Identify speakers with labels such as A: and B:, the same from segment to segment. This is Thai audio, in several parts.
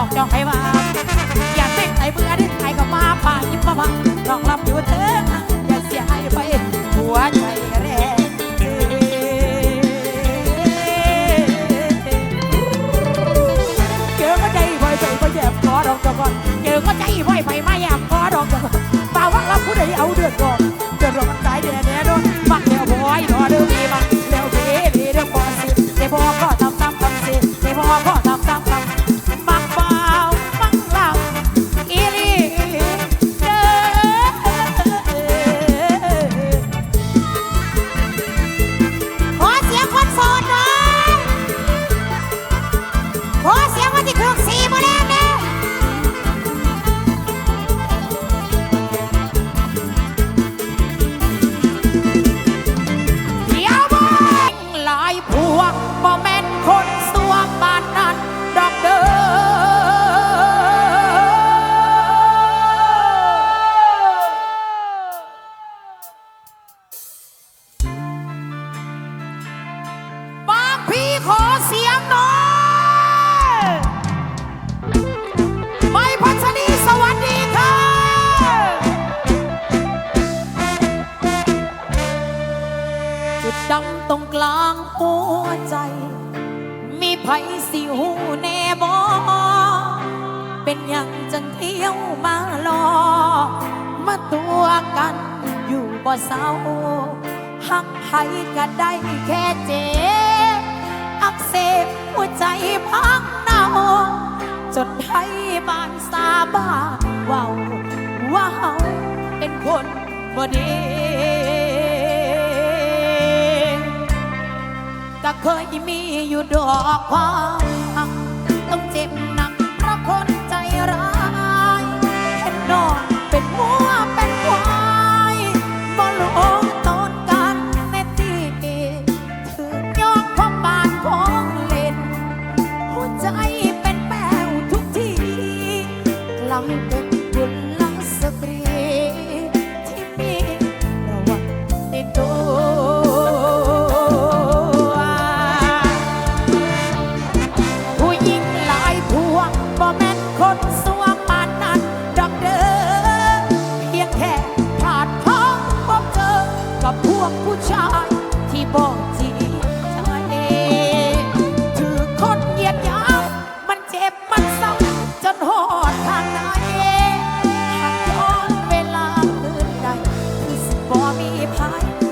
A: อกจองให้ว่าอย่าเส้นไหเบื่อได้นไหนก็มาป่ายิ้มมาบังลองรับอยู่เธออย่าเสียหาไปหัวใจแรงเกิดก็ใจไหวไปก็แยบคอดอกก่อนเกิดก็ใจไวไปม่แยบคอดอกจกบป่าวว่าเราผู้ใดเอาเดือดร้อนเดือดร้อนตายแน่ ยังจังเที่ยวมาหลอมาตัวกันอยู่บ่เศร้าหักไผก็ได้แค่เจ็บอักเสบหัวใจพังเน่าจนไทยบานสาบาเว้าว่าเฮาเป็นคนบ่ดีก็เคยมีอยู่ดอกความ pie.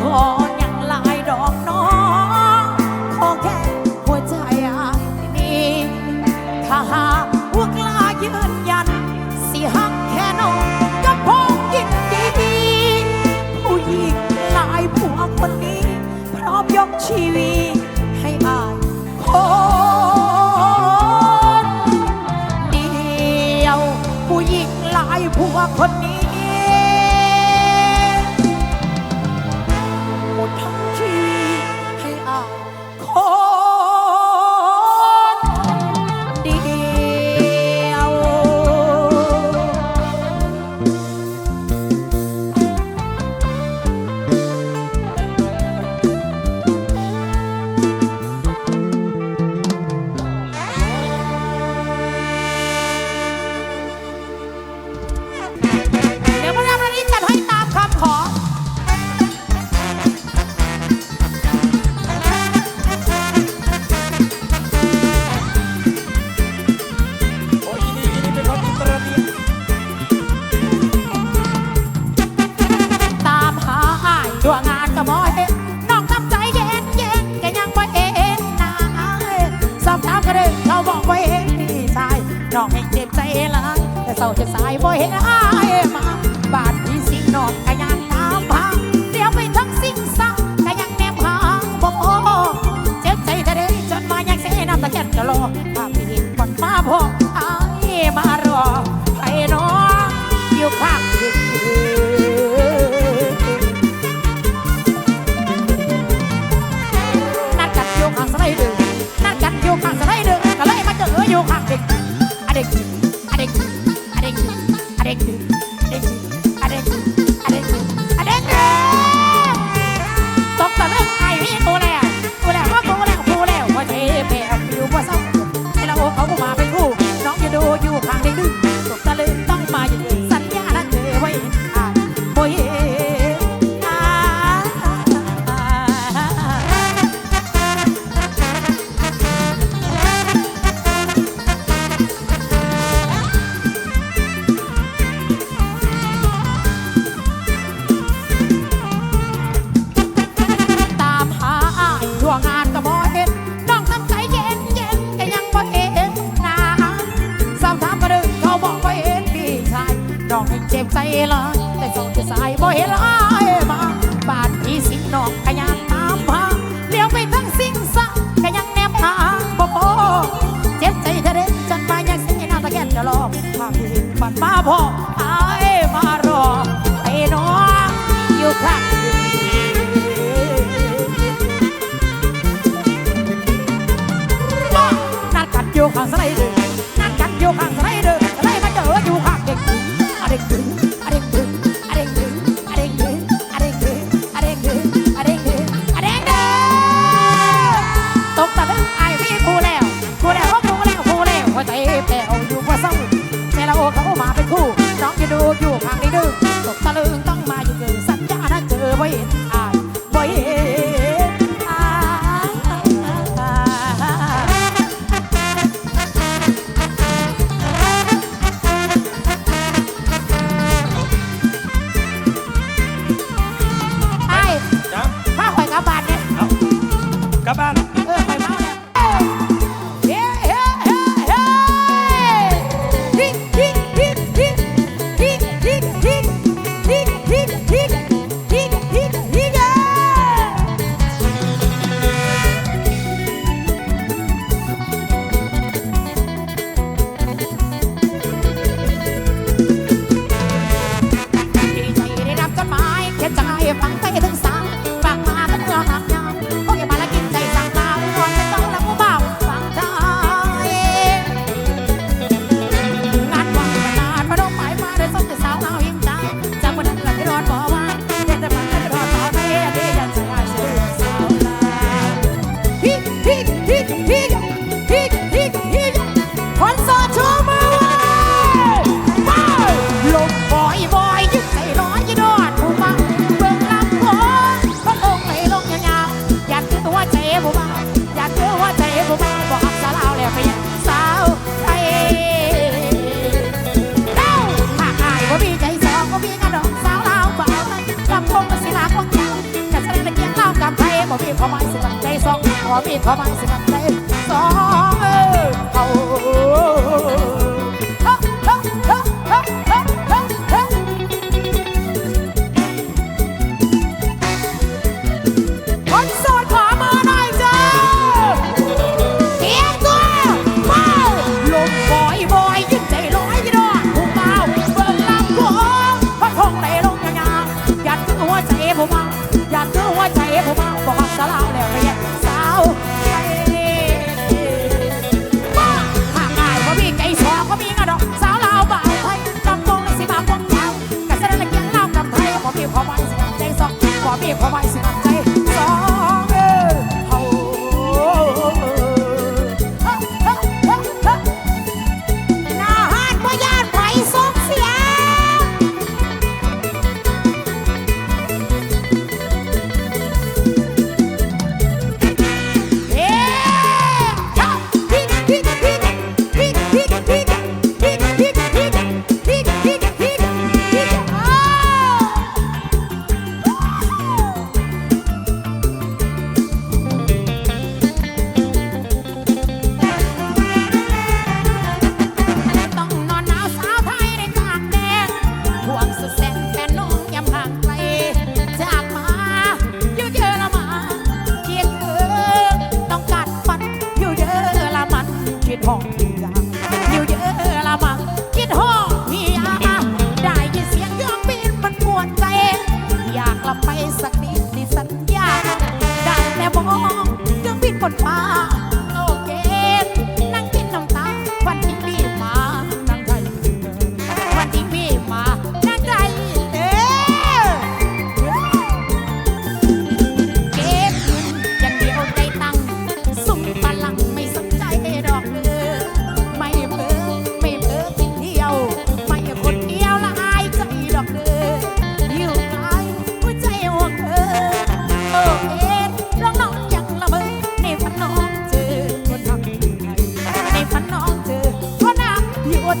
A: พอย่งลายดอกน้องขอแค่หัวใจนี้ถ้าหากว่ากล้ายืนยัน สิหักแค่น้องก็พอยินดีผู้หญิงหลายผัวคนนี้ พร้อมยกชีวิตให้อายคนเดียวผู้หญิงหลายผัวคน ลาแต่สองที่สายบ่เห็นไอ้มาบาดที่สิงนอกกะยังตามหาเลี้ยวไปทั้งสิ่งสะกะยังแนบหาบ่พอเจ็บใจเธอเด็ดจนมาปยังสิงหน้าตะแกนจะลองพาพี่ปัดมาพอ ผิดขอไม่สิกันใจสอง ขอไม้สิครับแดงสองขอบีบขอไม้สิครับ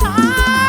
A: Ah!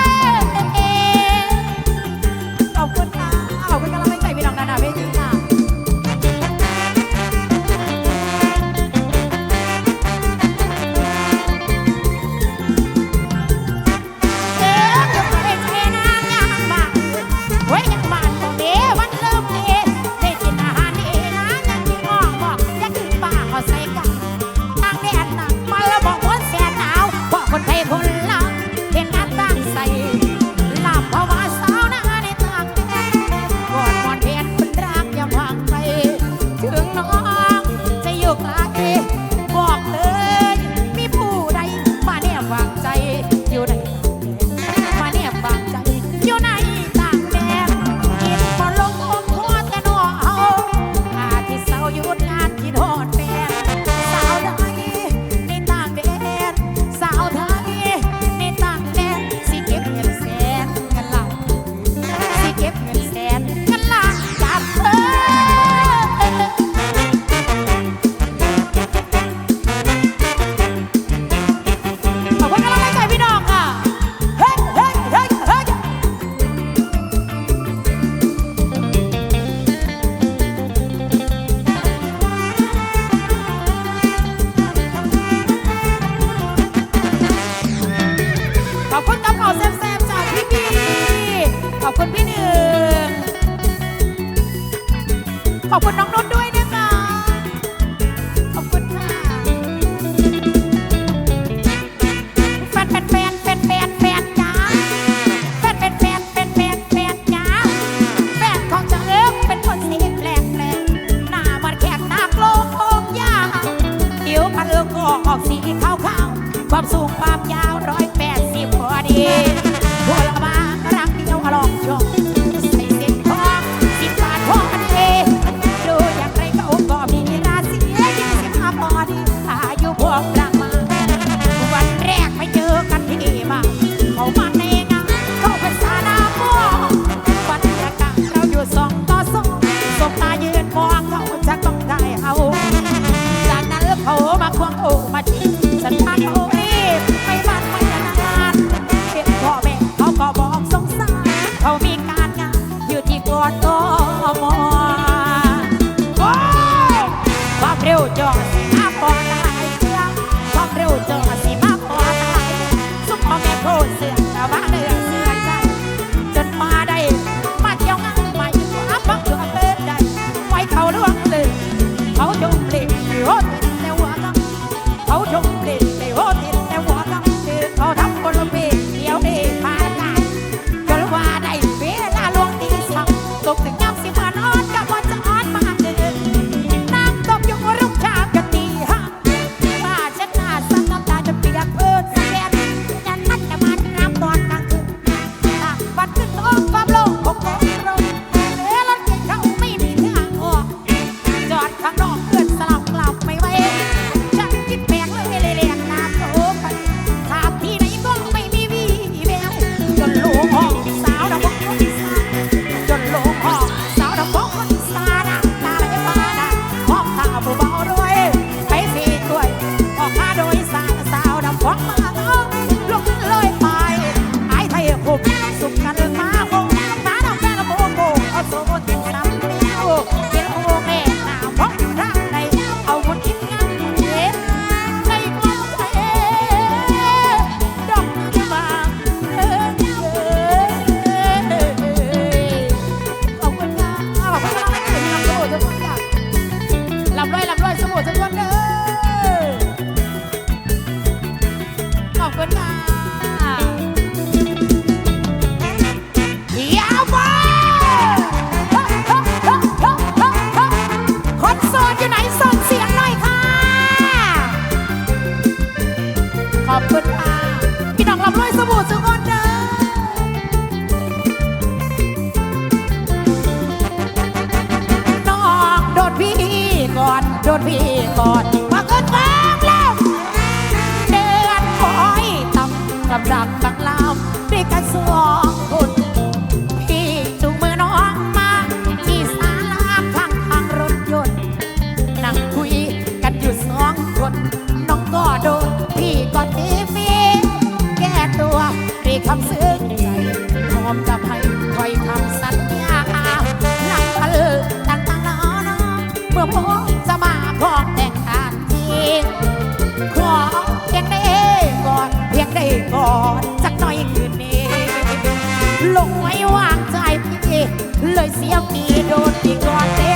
A: dois e é eu tiro o bigode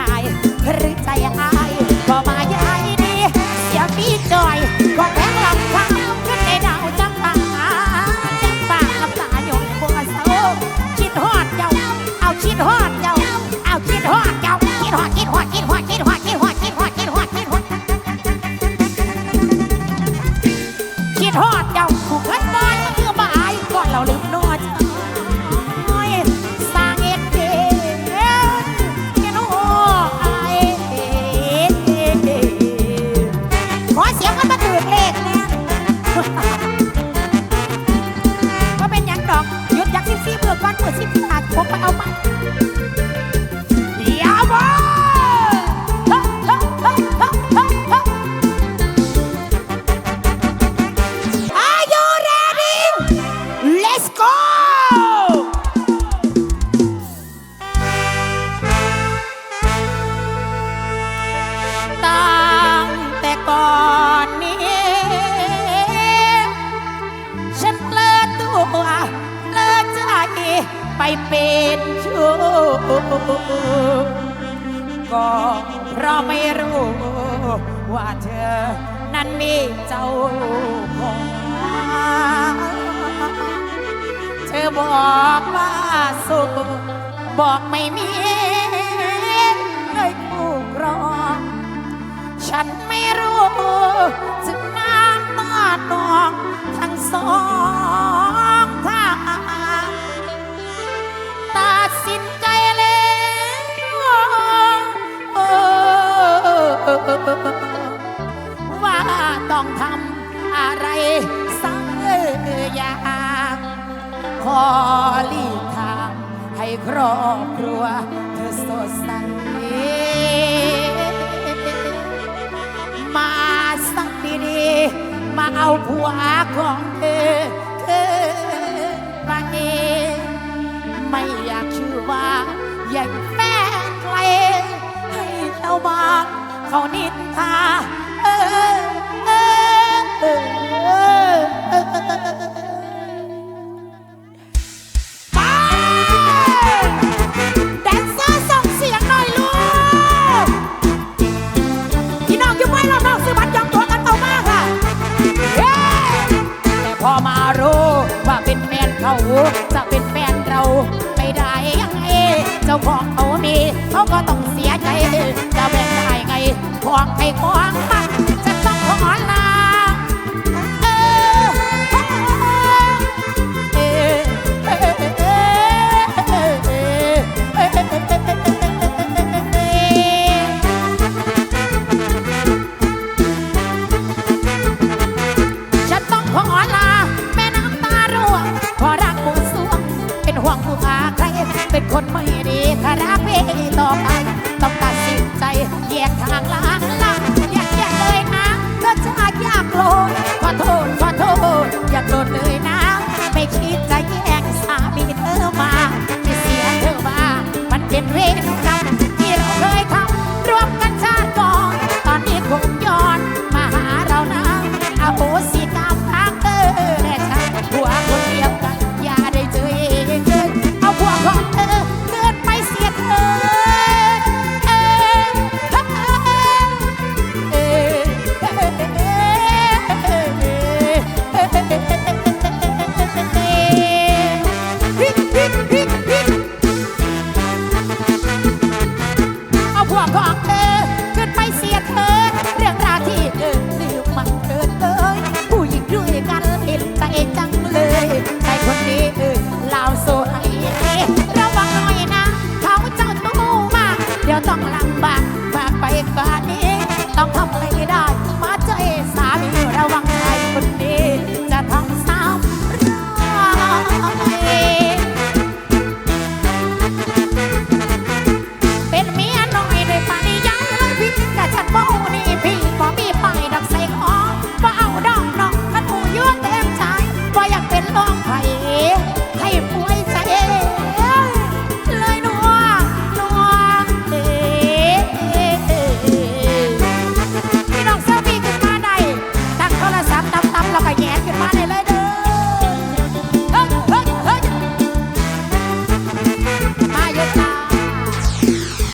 A: ง่ายๆหรือ ว่าต้องทำอะไรสักอย่างขอลีกทางให้ครอบครัวเธอสดใสมาสักทีนี้มาเอาผัวของเธอเธนไปไม่อยากชื่อว่าอย่างแม่ใครให้เราบ้า เขานินทาเออเออเออเออไปแดนเซอร์ส่งเสียงหน่อยลูกพี่นองอยู่ไม่รอบนอกซื้อบัตรจองตัวกันเอามากค่ะเย้แต่พอมารู้ว่าเป็นแฟนเขาจะเป็นแฟนเราไม่ได้ยังไงเจ้าของเขามีเขาก็ต้อง ใจจะแบ่งได้ไงของใครของมันจะต้องถอนลา